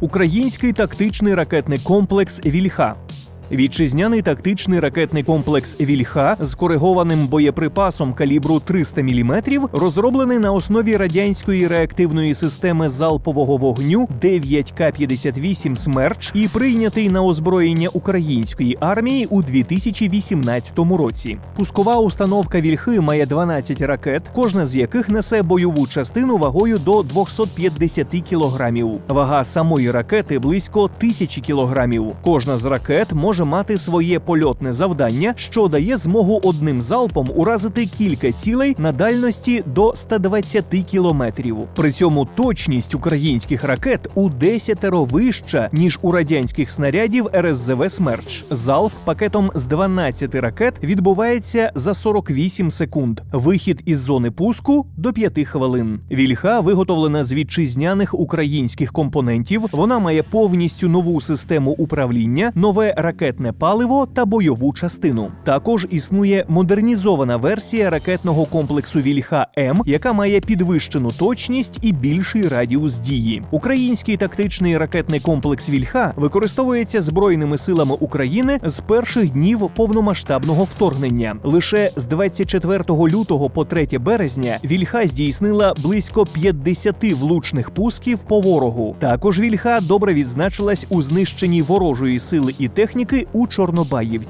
Український тактичний ракетний комплекс Вільха. Вітчизняний тактичний ракетний комплекс Вільха з коригованим боєприпасом калібру 300 мм розроблений на основі радянської реактивної системи залпового вогню 9К-58 «Смерч» і прийнятий на озброєння української армії у 2018 році. Пускова установка Вільхи має 12 ракет, кожна з яких несе бойову частину вагою до 250 кілограмів. Вага самої ракети близько 1000 кілограмів. Кожна з ракет може мати своє польотне завдання, що дає змогу одним залпом уразити кілька цілей на дальності до 120 кілометрів. При цьому точність українських ракет у десятеро вища ніж у радянських снарядів РСЗВ Смерч. Залп пакетом з 12 ракет відбувається за 48 секунд. Вихід із зони пуску до 5 хвилин. Вільха виготовлена з вітчизняних українських компонентів. Вона має повністю нову систему управління, нове ракетне паливо та бойову частину. Також існує модернізована версія ракетного комплексу Вільха М, яка має підвищену точність і більший радіус дії. Український тактичний ракетний комплекс Вільха використовується збройними силами України з перших днів повномасштабного вторгнення. Лише з 24 лютого по 3 березня Вільха здійснила близько 50 влучних пусків по ворогу. Також Вільха добре відзначилась у знищенні ворожої сили і техніки у Чорнобаївці.